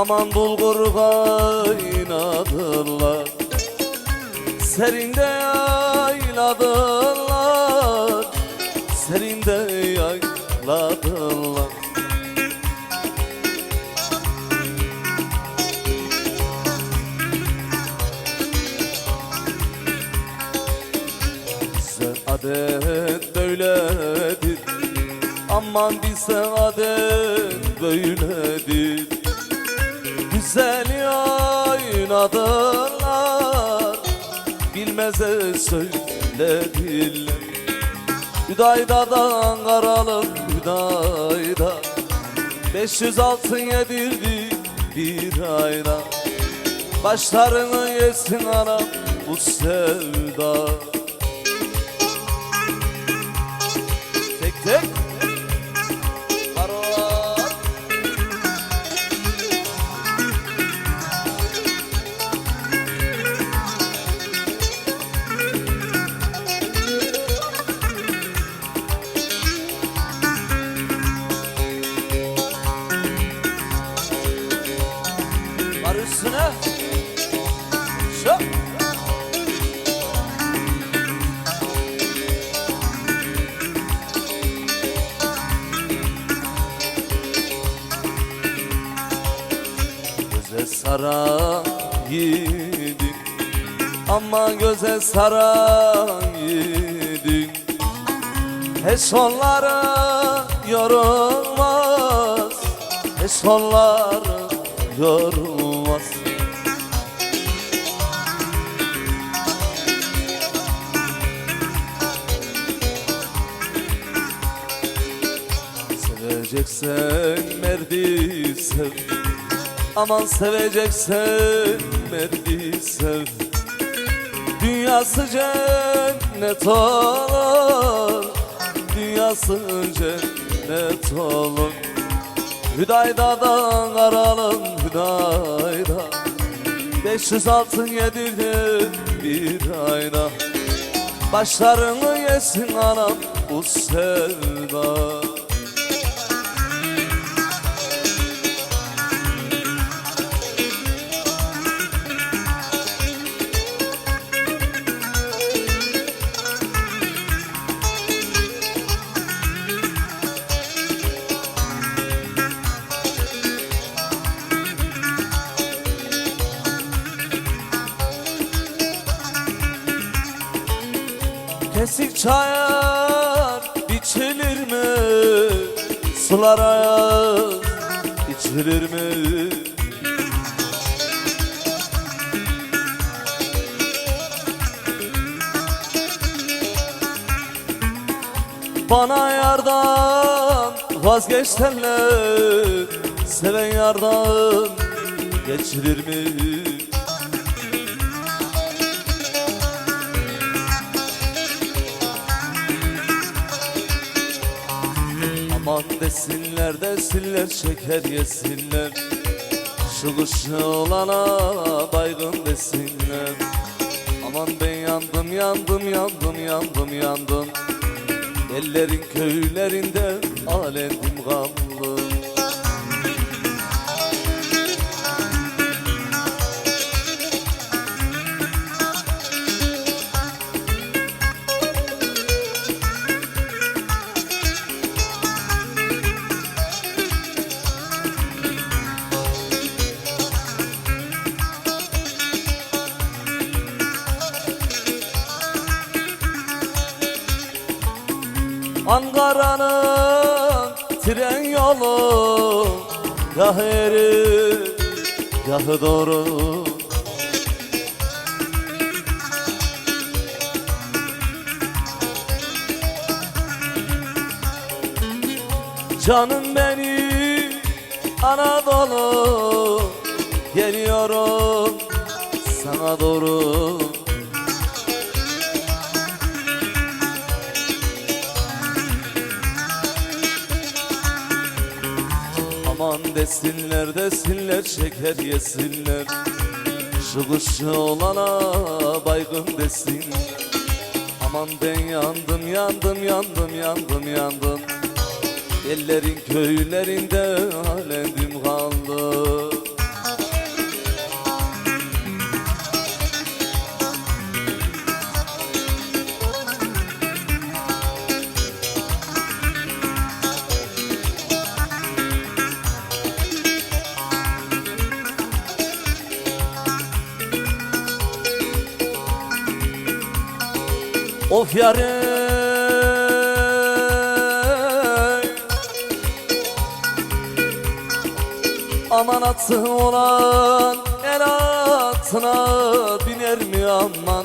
Aman bulgur kaynadılar Serinde yayladılar Serinde yayladılar Bize adet böyledir. Aman bize adet böyledir Güzel yaynadılar Bilmeze söylediler Hüdayda'dan karalım Hüdayda. 500 altın yedirdi bir ayda. Başlarını yesin anam bu sevda. Tek tek saran yiğidin Hiç onları yorulmaz Hiç onları yorulmaz. Seveceksen merdi sev Aman seveceksen merdi sev Dünyası cennet olur Dünyası cennet olur Hüdayda'dan aralım Hüdayda 500 altın yedirdi bir ayda Başlarını yesin anam bu sevda Çayar biçilir mi? Sulara içilir mi? Bana yardan vazgeçtenler Seven yardan geçirir mi? Desinler desinler şeker yesinler. Şu kuşu olana baygın desinler. Aman ben yandım yandım yandım yandım yandım. Ellerin köylerinde aletim kaldı Ankara'nın tren yolu Gah eri gah doğru. Canım benim Anadolu Geliyorum sana doğru desinler desinler şeker yesinler. Şu kuşu olana baygın desin. Aman ben yandım yandım yandım yandım yandım. Ellerin köylerinde Of yarim Aman atı olan el atına biner mi aman?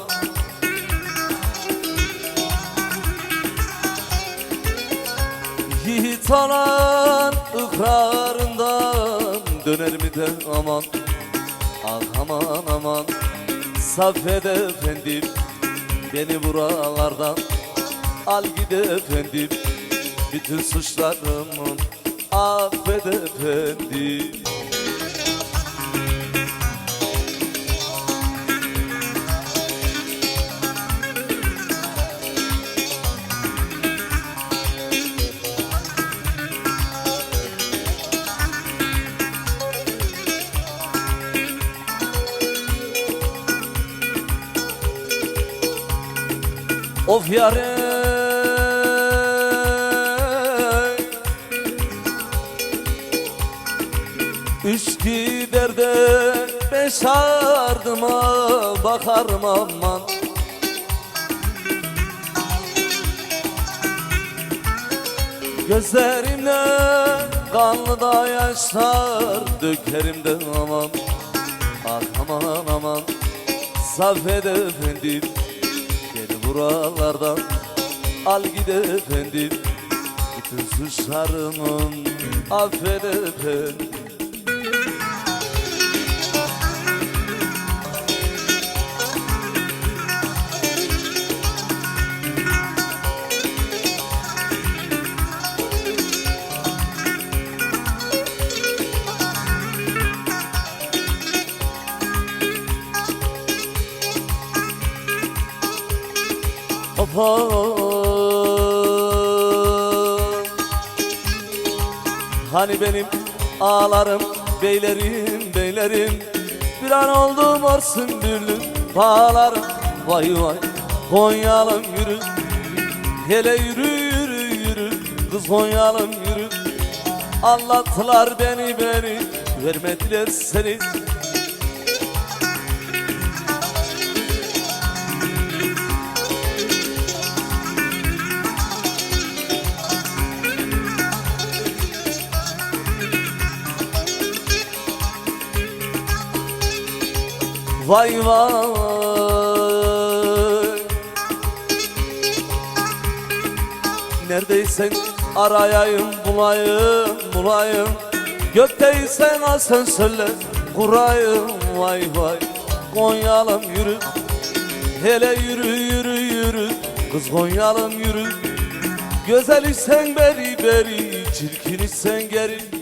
Yiğit olan ikrarından döner mi de aman? Ah aman aman. Saffet efendim Beni buralardan al git efendim. Bütün suçlarımı affet efendim Of yarim Üç giderde beş ardıma bakarım aman. Gözlerimle kanlı da yaşlar dökerim de aman. Ah aman aman. Saffet efendim buralardan al git efendim Bütün suçlarımın affet efendim Hani benim ağlarım beylerim beylerim. Bir an oldu mor sümbüllü bağlarım. Vay vay. Konyalım yürü. Hele yürü yürü yürü. Kız Konyalım yürü. Anlattılar beni beni. Vermediler seni Vay vay. Neredeysen arayayım bulayım bulayım. Gökteysen asansörle kurayım vay vay. Konyalım yürü Hele yürü yürü yürü. Kız Konyalım yürü. Güzel isen beri beri Çirkin isen geri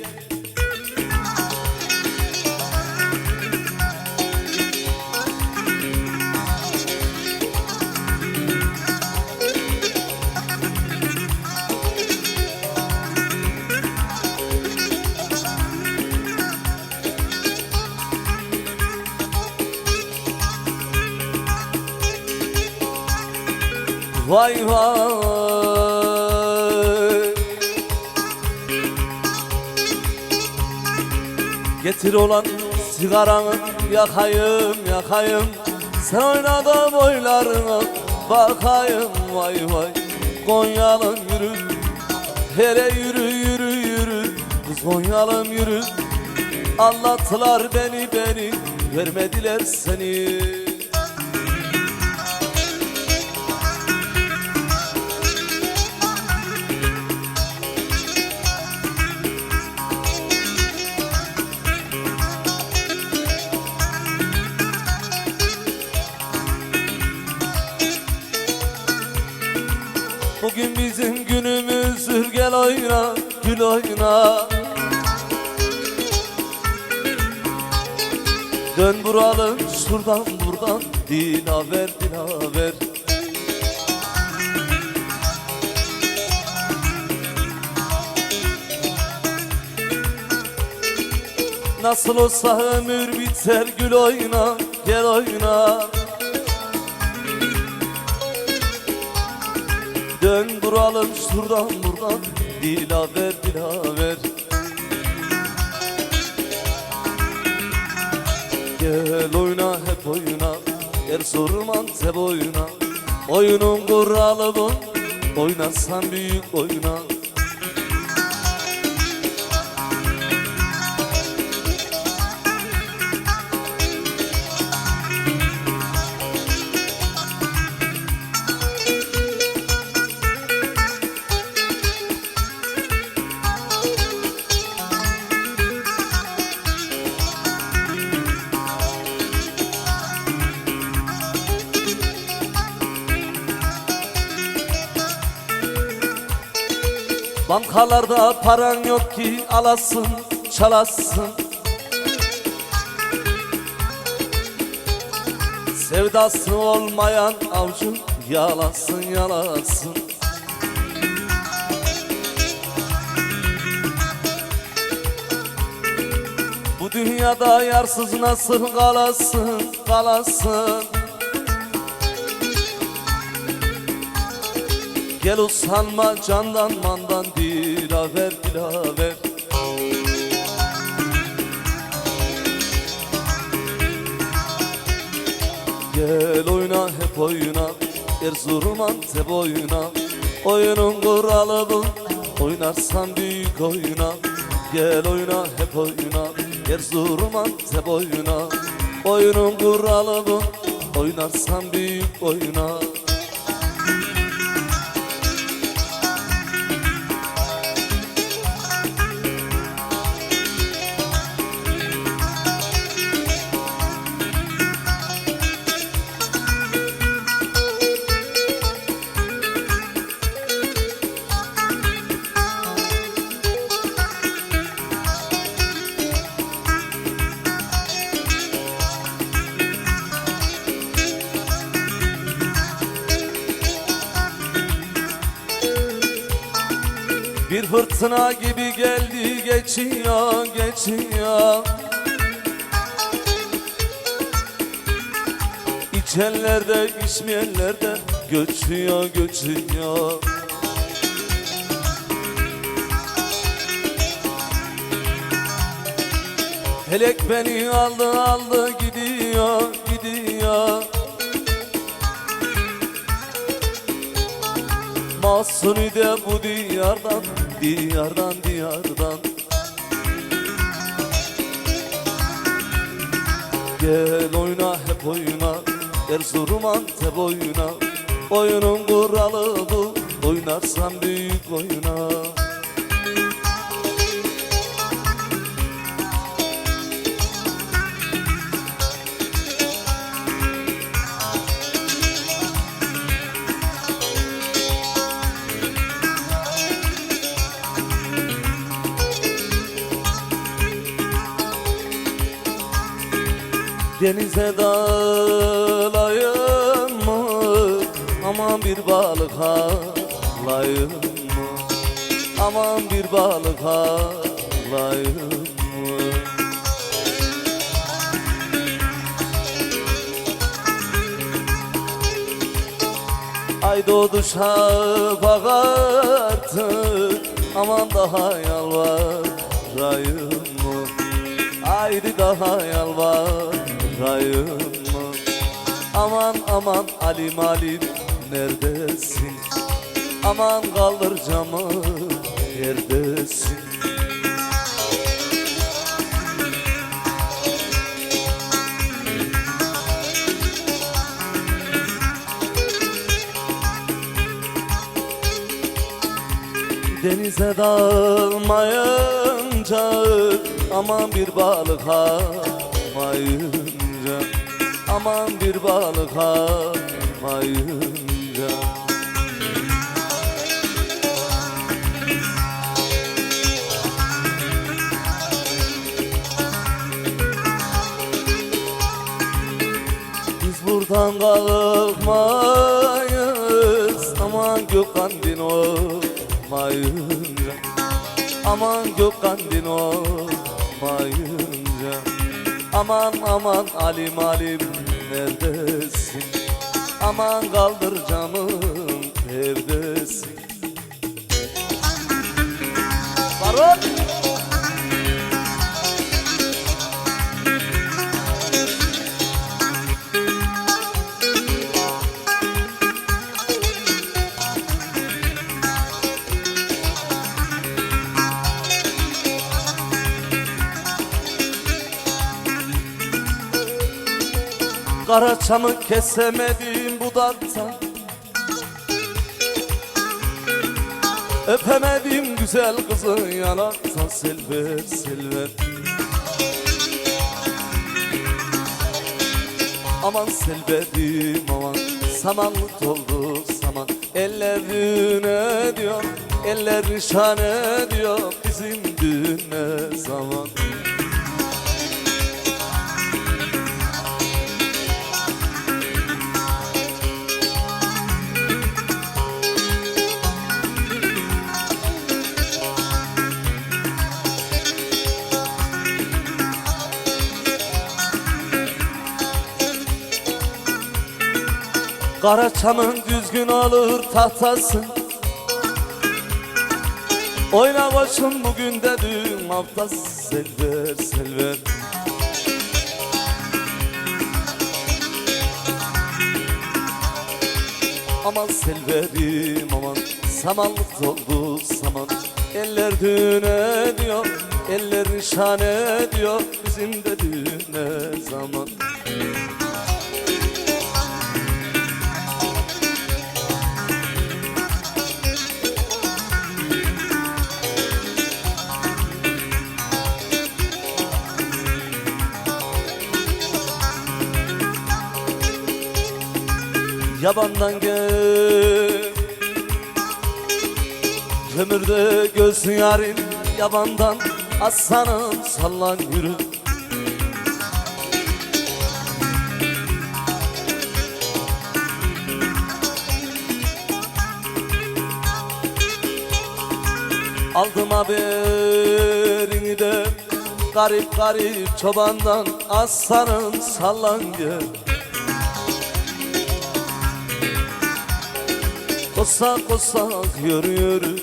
Vay vay. Getir olan sigaranı yakayım yakayım. Sen oynadığım oylarına bakayım. Vay vay. Konyalım yürü Hele yürü yürü yürü. Kız Konyalım yürü. Anlattılar beni beni. Vermediler seni Bugün bizim günümüzdür gel oyna gül oyna. Dön buralım şuradan buradan dilaver dilaver. Nasıl olsa ömür biter gül oyna gel oyna Dön duralım şuradan buradan. Dilaver dilaver. Gel oyna hep oyna. Erzurum'an tep oyna. Oyunun kuralı bu. Oynarsan büyük oyna Bankalarda paran yok ki alasın çalasın. Sevdası olmayan avcı yalasın yalasın. Bu dünyada yarsız nasıl kalasın kalasın Gel usanma candan mandan dilaver dilaver. Gel oyna hep oyna Erzurum Antep oyna. Oyunun kuralı bu Oynarsan büyük oyna. Gel oyna hep oyna Erzurum Antep oyna. Oyunun kuralı bu Oynarsan büyük oyna fırtına gibi geldi geçiyor geçiyor İçenler de içmeyenler de göçüyor göçüyor Felek beni aldı aldı gidiyor gidiyor. Mahsuni de bu diyardan, diyardan, diyardan. Gel oyna hep oyna, Erzurum Antep oyna. Oyunun kuralı bu, oynarsan büyük oyna Denize dalayım mı? Aman bir balık alayım mı? Aman bir balık alayım mı? Ay doğdu şafak artık Aman daha yalvarayım mı? Haydi daha yalvarayım mı? Aman aman alim alim neredesin? Aman kaldır camı neredesin? Denize dalmayınca Aman bir balık almayınca Aman bir balık almayınca Biz buradan kalkmayız Aman Gökhan olmayınca. Aman Gökhan olmayınca. Aman aman alim alim neredesin? Aman kaldır camın neredesin Barut Kara çamı kesemedim budaktan Öpemedim güzel kızı yanaktan Selvet selvet Aman selvedim aman. Samanlık oldu saman. Ellerine diyor? Eller şane diyor. Bizim düğün ne zaman Karaçamın düzgün olur tahtası Oyna başım bugün de düğün haftası Selver selver Aman selverim aman. Samanlık doldu saman. Eller düğüne diyor Eller nişane diyor. Bizim de düğüne zaman Yabandan gel Kömürde göz yarim yabandan Aslanım sallan yürü. Aldım haberini de Garip garip çobandan Aslanım sallan gel Kosak kosak yürü yürü.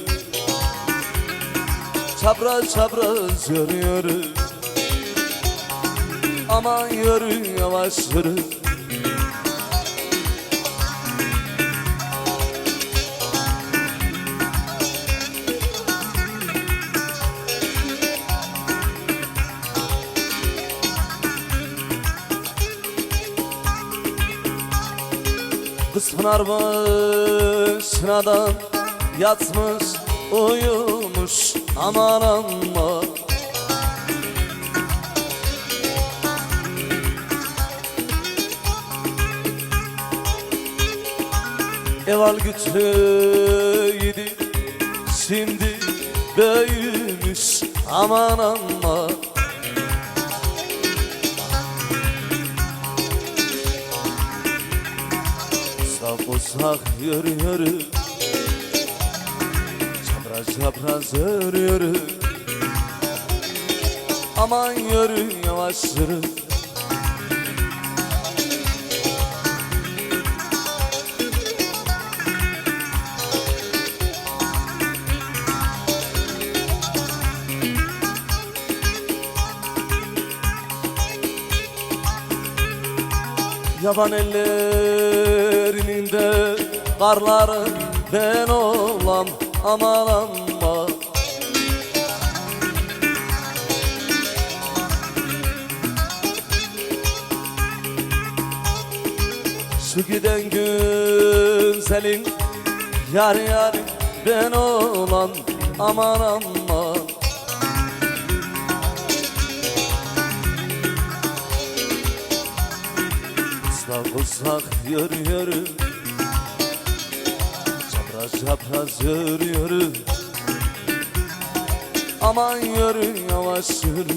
Çapraz çapraz yürü yürü. Aman yürü yavaş yürü. Kız pınar başına da yatmış uyumuş aman aman Eval güçlüydü şimdi büyümüş aman aman Sak yürü yürü. Çapraz çapraz yürü yürü. Aman yürü yavaş yürü. Yaban ellerinin de karları ben olam aman aman Şu giden güzelin yar yar ben olan aman aman Islak ıslak yürü yürü çapraz yürü yürü. Aman yürü yavaş yürü.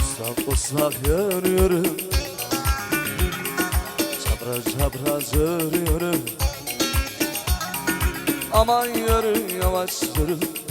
Islak ıslak yürü yürü. Çapraz çapraz yürü yürü. Aman yürü yavaş yürü